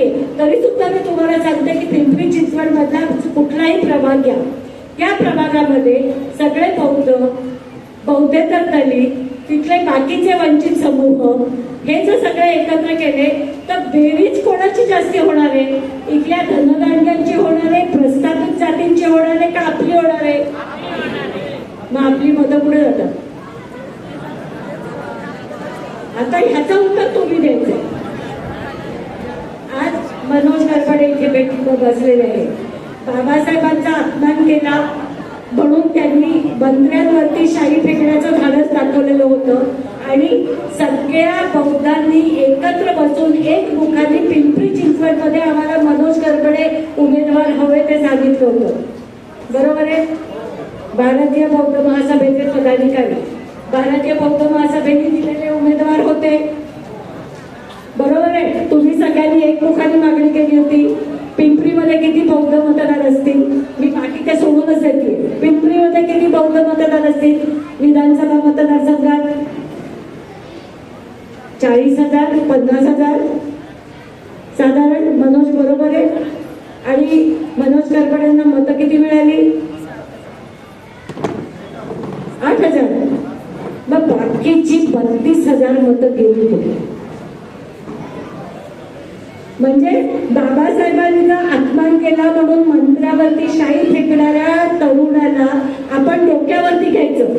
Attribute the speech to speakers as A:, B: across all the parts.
A: नाहीये तरी सुद्धा मी तुम्हाला सांगते की पिंपरी चिंचवड मधला कुठलाही प्रभाग घ्या. या प्रभागामध्ये सगळे बौद्ध बौद्धेतर दलित तिथले बाकीचे वंचित समूह हे जर सगळे एकत्र केले तर बेरीज कोणाची जास्ती होणार आहे? इथल्या धनदांड्यांची होणार आहे प्रस्थापित जातींची होणार आहे का आपली होणार आहे? मग आपली मतं पुढे जातात. आता ह्याचं उत्तर तुम्ही द्यायचं मनोज गरबडे इथे भेटी बसलेले आहे बाबासाहेबांचा अपमान केला म्हणून त्यांनी बंदऱ्यांवरती शाही फेकण्याचं धाडस दाखवलेलं होतं आणि सगळ्या बौद्धांनी एकत्र बसून एक मुखाने पिंपरी चिंचवडमध्ये आम्हाला मनोज गरबडे उमेदवार हवे ते सांगितलं होतं. बरोबर आहे? भारतीय बौद्ध महासभेचे पदाधिकारी. भारतीय बौद्ध महासभेने दिलेले उमेदवार होते. बरोबर आहे. तुम्ही सगळ्यांनी एकमुखाने मागणी केली होती. पिंपरीमध्ये किती बौद्ध मतदार असतील? मी बाकी ते सोडूनच येते पिंपरीमध्ये किती बौद्ध मतदार असतील? विधानसभा मतदारसंघात चाळीस हजार पन्नास हजार. साधारण मनोज बरोबर आहे. आणि मनोज करपड्यांना मतं किती मिळाली? आठ हजार. मग बाकीची बत्तीस हजार मतं गेली होती. म्हणजे बाबासाहेबांचा अपमान केला म्हणून मंत्रावरती शाही फेकणाऱ्या तरुणाला आपण डोक्यावरती घ्यायचं.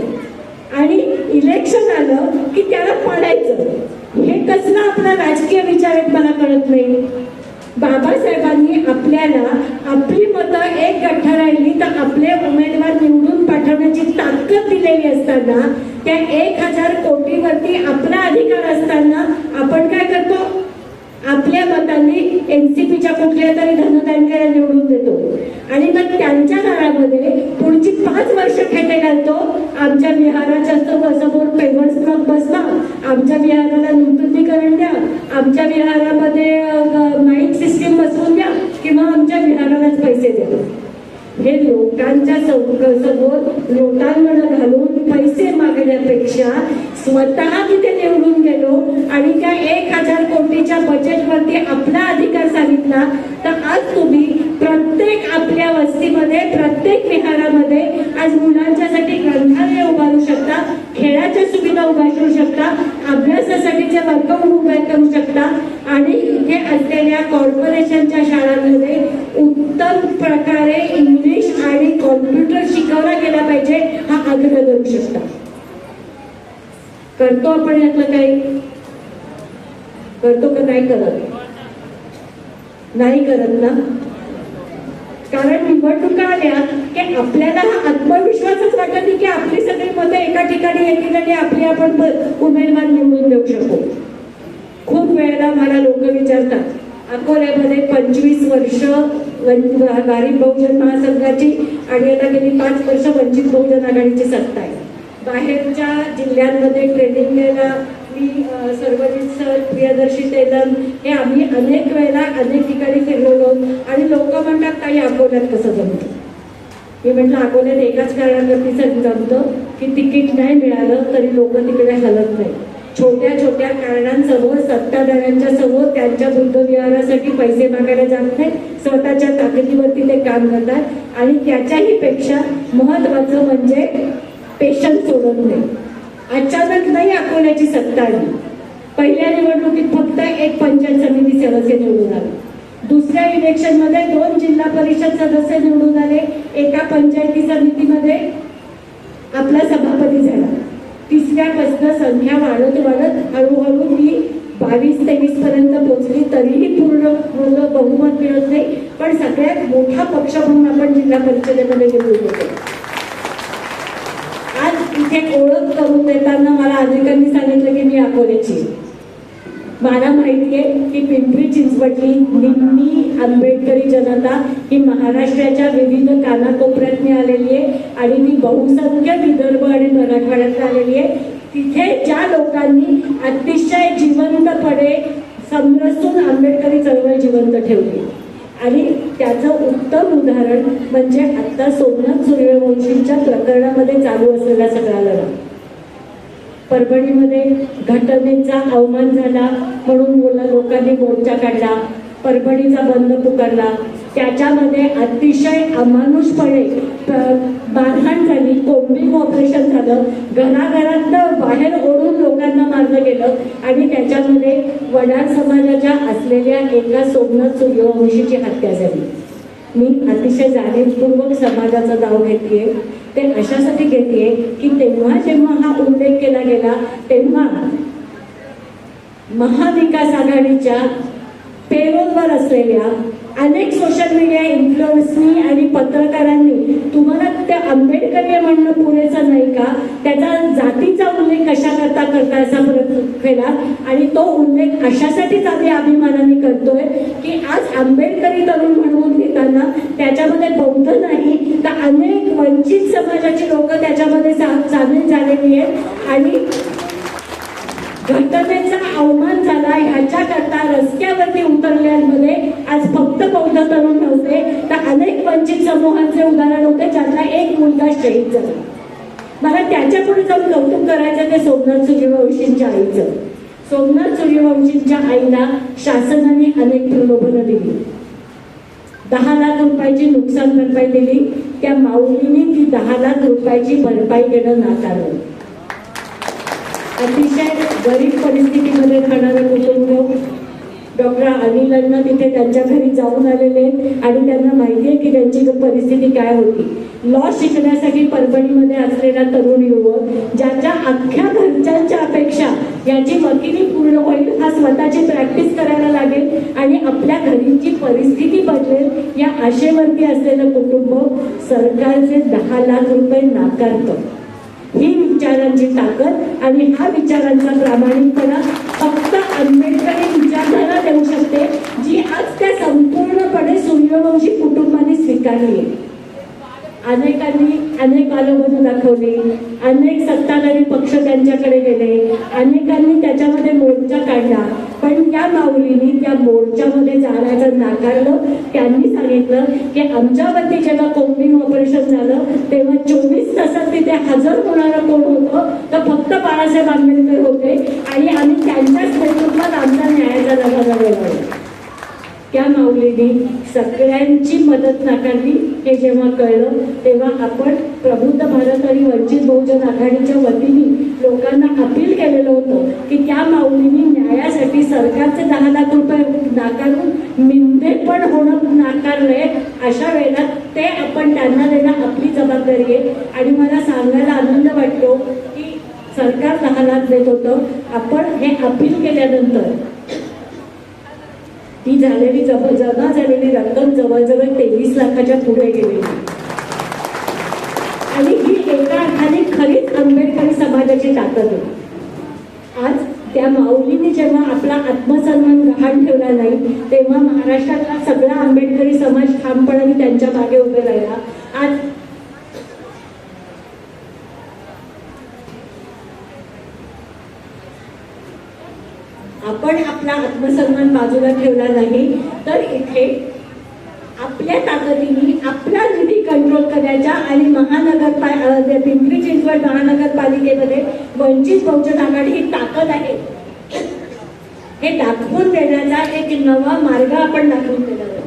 A: आणि इलेक्शन आलं की त्याला पडायचं. हे कसलं आपला राजकीय विचार आहेत मला कळत नाही. बाबासाहेबांनी आपल्याला आपली मतं एक गठ्ठा राहिली तर आपले उमेदवार निवडून पाठवण्याची ताकद दिलेली असताना त्या एक हजार कोटीवरती आपला अधिकार असताना आपण काय करतो? आपल्या मतांनी एनसीपीच्या कुठल्या तरी धनदांड्याला निवडून देतो. आणि मग त्यांच्या काळामध्ये पुढची पाच वर्ष खेटे घालतो. आमच्या विहाराच्या समोर पेमेंट स्ट्रॉक बसवा. आमच्या विहाराला नूतनीकरण द्या. आमच्या विहारामध्ये माईक सिस्टीम बसवून द्या. किंवा आमच्या विहारालाच पैसे द्या. हे लोकांच्या समोर लोटांगण घालून पैसे मागण्यापेक्षा स्वतः तिथे निवडून गेलो आणि त्या एक हजार कोटीच्या बजेटवरती आपला अधिकार सांगितला तर आज तुम्ही प्रत्येक आपल्या वस्तीमध्ये प्रत्येक विहारामध्ये आज मुलांच्यासाठी ग्रंथालय उभारू शकता खेळाच्या सुविधा उभा करू शकता अभ्यासासाठीचे वर्कआउट उभे करू शकता. आणि इथे असलेल्या कॉर्पोरेशनच्या शाळांमध्ये उत्तम प्रकारे इंग्लिश आणि कॉम्प्युटर शिकवला गेला पाहिजे हा आग्रह करू शकता. करतो आपण यातलं काही? करतो का नाही करत? नाही करत ना? कारण निवडणुका आल्या की आपल्याला हा आत्मविश्वासच वाटत नाही की आपली सगळी मतं एका ठिकाणी एक आणि आपली आपण उमेदवार निवडून देऊ शकू. खूप वेळेला मला लोक विचारतात अकोल्यामध्ये पंचवीस वर्ष वन- गरीब बहुजन महासंघाची आणि आता गेली पाच वर्ष वंचित बहुजन आघाडीची सत्ता आहे. बाहेरच्या जिल्ह्यांमध्ये ट्रेनिंग द्यायला मी सर्वजित सर प्रियदर्शी तेलम हे आम्ही अनेक वेळेला अनेक ठिकाणी फिरलेलो आणि लोक म्हणतात ताई अकोल्यात कसं जमतं? मी म्हटलं अकोल्यात एकाच कारणावरती सग- जमतं की तिकीट नाही मिळालं तरी लोक तिकडे हलत नाही. छोट्या छोट्या कारणांसमोर सत्ताधाऱ्यांच्या समोर त्यांच्या बुद्धविहारासाठी पैसे मागायला जात नाही स्वतःच्या ताकदीवरती ते काम करतात आणि त्याच्याही पेक्षा महत्वाचं म्हणजे पेशन्स सोडत नाही अचानक नाही अकोल्याची सत्ता आली. पहिल्या निवडणुकीत फक्त एक पंचायत समिती सदस्य निवडून आले. दुसऱ्या इलेक्शनमध्ये दोन जिल्हा परिषद सदस्य निवडून आले. एका पंचायती समितीमध्ये आपला सभापती झाला. तिसऱ्यापासून संख्या वाढत वाढत हळूहळू मी बावीस तेवीस पर्यंत पोहोचली. तरीही पूर्ण पूर्ण बहुमत मिळत नाही. पण सगळ्यात मोठा पक्ष म्हणून आपण जिल्हा परिषदेमध्ये निवडून होतो आज ओळख करून देताना मला अनेकांनी सांगितलं की मी अकोल्याची मला माहिती आहे की पिंपरी चिंचवडली निम्मी आंबेडकरी जनता ही महाराष्ट्राच्या विविध कानाकोपऱ्यातनी आलेली आहे आणि मी बहुसंख्य विदर्भ आणि मराठवाड्यात आलेली आहे. तिथे ज्या लोकांनी अतिशय जिवंतपणे समरसून आंबेडकरी चळवळ जिवंत ठेवली. आणि त्याचं उत्तम उदाहरण म्हणजे आत्ता सोमनाथ सूर्यवंशींच्या प्रकरणामध्ये चालू असलेला सगळा लढा. परभणीमध्ये घटनेचा अवमान झाला म्हणून मुलं लोकांनी मोर्चा काढला. परभणीचा बंद पुकारला. त्याच्यामध्ये अतिशय अमानुषपणे मारहाण झाली कोम्बिंग ऑपरेशन झालं घराघरात बाहेर ओढून लोकांना मारलं गेलं आणि त्याच्यामध्ये वडार समाजाच्या असलेल्या एका सोमनाथ सूर्यवंशीची हत्या झाली. मी अतिशय जाणीवपूर्वक समाजाचा नाव घेते ते अशासाठी घेते की तेव्हा जेव्हा हा उल्लेख केला गेला तेव्हा महाविकास आघाडीच्या पेरोलवर असलेल्या अनेक सोशल मीडिया इन्फ्लुएन्सनी आणि पत्रकारांनी तुम्हाला त्या आंबेडकरी म्हणणं पुरेसं नाही का? त्याचा जातीचा उल्लेख कशा करता करता असा प्रयत्न केला? आणि तो उल्लेख अशासाठीच आम्ही अभिमानाने करतोय की आज आंबेडकरी तरुण म्हणून घेताना त्याच्यामध्ये बौद्ध नाही तर अनेक वंचित समाजाची लोक त्याच्यामध्ये सामील झालेली आहेत. आणि घटनेचा अवमान झाला ह्याच्याकरता रस्त्यावरती उतरल्यामध्ये आज फक्त बौद्ध तरुण नव्हते तर अनेक वंचित समूहांचे उदाहरण होते ज्यांना एक मुलगा शहीद झाला. मला त्याच्या पुढे जाऊन कौतुक करायचं ते सोमनाथ सूर्यवंशींच्या आईचं. सोमनाथ सूर्यवंशींच्या आईला शासनाने अनेक प्रलोभनं दिली. दहा लाख रुपयाची नुकसान भरपाई दिली. त्या माऊलीने ती दहा लाख रुपयाची भरपाई देणं नाकारलं. अतिशय गरीब परिस्थितीमध्ये राहणारे कुटुंब डॉक्टर अनिलांना तिथे त्यांच्या घरी जाऊन आलेले आणि त्यांना माहिती आहे की त्यांची परिस्थिती काय होती. लॉ शिकण्यासाठी परभणीमध्ये असलेला तरुण युवक ज्याच्या अख्ख्या घरच्यांच्या अपेक्षा याची वकिली पूर्ण होईल हा स्वतःची प्रॅक्टिस करायला लागेल आणि आपल्या घरीची परिस्थिती बदलेल या आशेवरती असलेलं कुटुंब सरकारचे दहा लाख रुपये नाकारतं. ही विचारांची ताकद आणि हा विचारांचा प्रामाणिकपणा फक्त आंबेडकरी विचारधारा देऊ शकते जी आज त्या संपूर्णपणे सूर्यवंशी कुटुंबाने स्वीकारली आहे. अनेकांनी अनेक आलोबनं दाखवली अनेक सत्ताधारी पक्ष त्यांच्याकडे गेले अनेकांनी त्याच्यामध्ये मोर्चा काढला पण त्या माऊलींनी त्या मोर्चामध्ये जाण्याचं नाकारलं त्यांनी सांगितलं की आमच्यावरती जेव्हा कोम्बिंग ऑपरेशन झालं तेव्हा चोवीस तासात तिथे हजर होणारं कोण होतं तर फक्त बाळासाहेब आंबेडकर होते आणि आम्ही त्यांच्याच नेतृत्वात आमचा न्यायाचा लढा लढवला त्या माऊलीने सगळ्यांची मदत नाकारली. हे जेव्हा कळलं तेव्हा आपण प्रबुद्ध भारत आणि वंचित बहुजन आघाडीच्या वतीने लोकांना अपील केलेलं होतं की त्या माऊलीने न्यायासाठी सरकारचे दहा लाख रुपये नाकारून मिंदे पण होणं नाकारलंय. अशा वेळेला ते आपण त्यांना देणं आपली जबाबदारी आहे. आणि मला सांगायला आनंद वाटतो की सरकार दहा लाख देत होतं. आपण हे अपील केल्यानंतर ती झालेली जमा जमा झालेली रक्कम जवळजवळ तेवीस लाखाच्या पुढे गेलेली आणि ही एका अर्थाने खरीच आंबेडकरी समाजाची ताकद होती. आज त्या माऊलीने जेव्हा आपला आत्मसन्मान गहाण ठेवला नाही तेव्हा महाराष्ट्रातला सगळा आंबेडकरी समाज ठामपणाने त्यांच्या मागे उभे राहिला. आज आपण आपला आत्मसन्मान बाजूला ठेवला नाही तर इथे आपल्या ताकदीने आपला निधी कंट्रोल करण्याच्या आणि महानगर पिंपरी चिंचवड महानगरपालिकेमध्ये वंचित बहुजन आघाडी ही ताकद आहे. हे दाखवून देण्याचा एक नवा मार्ग आपण दाखवून देणार आहोत.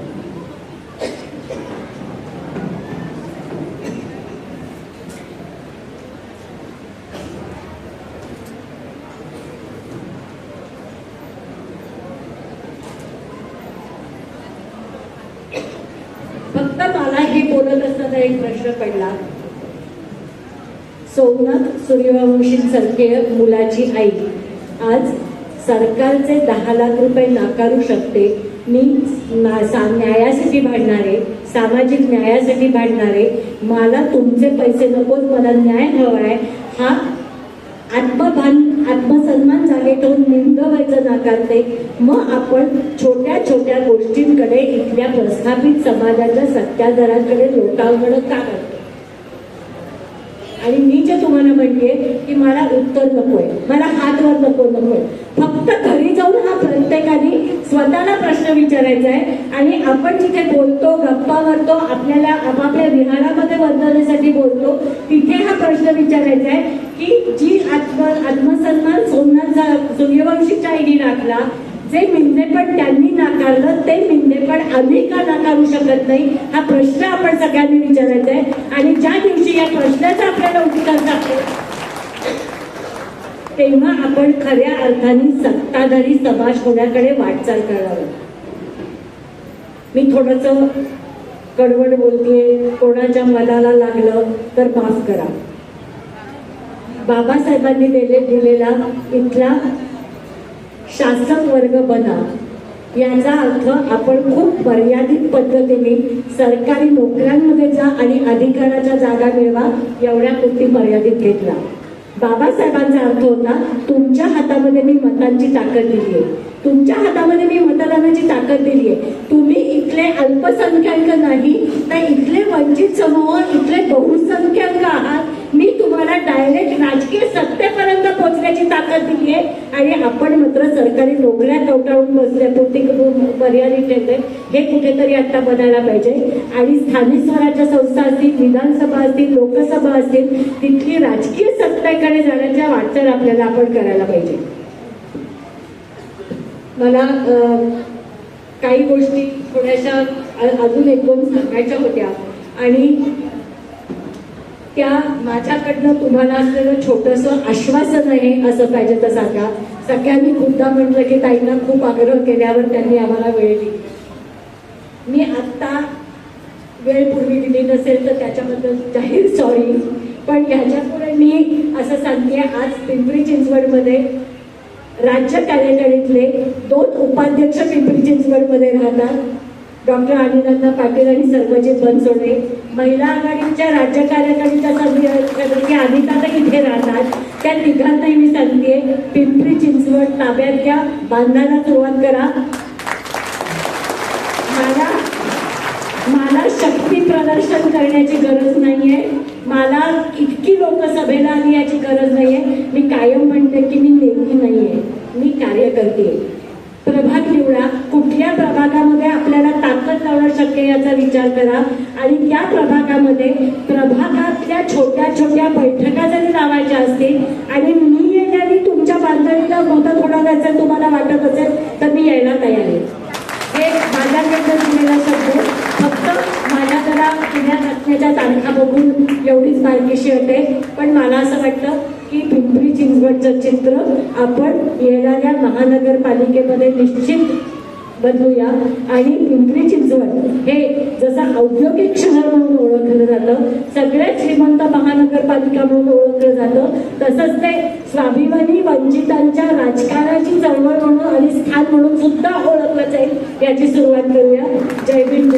A: फक्त मला हे बोलत एक प्रश्न पडला. सोमनाथ सूर्यवंशींसारखे मुलाची आई. आज सरकारचे दहा लाख रुपये नाकारू शकते. मी ना- सा- न्यायासाठी भांडणारे सामाजिक न्यायासाठी भांडणारे मला तुमचे पैसे नकोत मला न्याय हवा आहे हा आत्मभान आत्मसन्मान झाले तो निंद व्हायचं नाकारते मग आपण छोट्या छोट्या गोष्टींकडे इथल्या प्रस्थापित समाजाच्या सत्याधाराकडे लोटावणं का करतो आणि मी जे तुम्हाला म्हणते की मला उत्तर नकोय मला हातवर नको नकोय फक्त घरी जाऊन हा प्रत्येकाने स्वतःला प्रश्न विचारायचा आहे. आणि आपण जिथे बोलतो गप्पा मारतो आपल्याला आपापल्या विहारामध्ये बदलण्यासाठी बोलतो तिथे हा प्रश्न विचारायचा आहे की जी आत्म आत्मसन्मान सोमनाथ सूर्यवंशीच्या आईने राखला जे मिंदेपण त्यांनी नाकारलं ते आम्ही का नाकारू शकत नाही हा प्रश्न आपण सगळ्यांनी विचारायचा आहे. आणि ज्या दिवशी या प्रश्नाचा आपल्याला उत्तर सापडेल तेव्हा आपण खऱ्या अर्थाने सत्ताधारी समाज होण्याकडे वाटचाल करणार मी थोडस कडवड बोलतेय कोणाच्या मनाला लागलं तर माफ करा. बाबासाहेबांनी दिले दिलेला इथला शासक वर्ग बना याचा अर्थ आपण खूप मर्यादित पद्धतीने सरकारी नोकऱ्यांमध्ये जा आणि अधिकाराच्या जागा मिळवा एवढ्या पुरती मर्यादित घेतला. बाबासाहेबांचा अर्थ होता तुमच्या हातामध्ये मी मतांची ताकद दिली आहे तुमच्या हातामध्ये मी मतदानाची ताकद दिली आहे तुम्ही इथले अल्पसंख्याक नाही तर इथले वंचित समूह इथले बहुसंख्याक आहात. मी तुम्हाला डायरेक्ट राजकीय सत्तेपर्यंत पोहोचण्याची ताकद दिली आहे आणि आपण मात्र सरकारी नोकऱ्या तोटाळून बसण्यापुरती मर्यादित ठेवते हे कुठेतरी आता बनायला पाहिजे. आणि स्थानिक स्वराज्य संस्था असतील विधानसभा असतील लोकसभा असतील तिथली राजकीय सत्तेकडे जाण्याच्या वाटचाल आपल्याला आपण करायला पाहिजे. मला काही गोष्टी थोड्याशा अजून एक दोन सांगायच्या होत्या. आणि त्या माझ्याकडनं तुम्हाला असलेलं छोटस आश्वासन आहे असं पाहिजे तर सांगा. सगळ्यांनी मुद्दा म्हटलं की ताईंना खूप आग्रह केल्यावर त्यांनी आम्हाला वेळ दिली. मी आत्ता वेळ पूर्वी दिली नसेल तर त्याच्याबद्दल जाहीर सॉरी पण ह्याच्यापुढे मी असं सांगते आज पिंपरी चिंचवडमध्ये राज्य कार्यकारिणीतले दोन उपाध्यक्ष पिंपरी चिंचवडमध्ये राहतात. डॉक्टर अनिलंदा पाटील आणि सर्वजित बनसोडे. महिला आघाडीच्या राज्य कार्यकारिणीच्या सदस्य अनिता इथे राहतात. त्या तिघांनाही मी सांगते पिंपरी चिंचवड ताब्यात घ्या बांधायला सुरुवात करा. मला मला शक्ती प्रदर्शन करण्याची गरज नाहीये. मला इतकी लोकसभेला आली याची गरज नाहीये. मी कायम म्हणते की मी नेती नाहीये. मी कार्यकर्ते. प्रभाग निवडा कुठल्या प्रभागामध्ये आपल्याला ताकद लावणं शक्य आहे याचा विचार करा. आणि त्या प्रभागामध्ये प्रभागातल्या छोट्या छोट्या बैठका जरी लावायच्या असतील आणि मी येण्याने तुमच्या बांधणीला मदत होणार असेल तुम्हाला वाटत असेल तर मी यायला तयार आहे. हे माझ्याकडनं दिलेला शब्द. फक्त माझ्या जरा पुण्यात तारखा बघून एवढीच बारकीशी होते पण मला असं वाटतं की पिंपरी चिंचवडचं चित्र आपण येणाऱ्या महानगरपालिकेमध्ये निश्चित बदलूया. आणि पिंपरी चिंचवड हे जसं औद्योगिक शहर म्हणून ओळखलं जातं सगळ्यात श्रीमंत महानगरपालिका म्हणून ओळखलं जातं तसंच ते स्वाभिमानी वंचितांच्या राजकारणाची चळवळ म्हणून आणि स्थान म्हणून सुद्धा ओळखलं जाईल याची सुरुवात करूया. जय भीम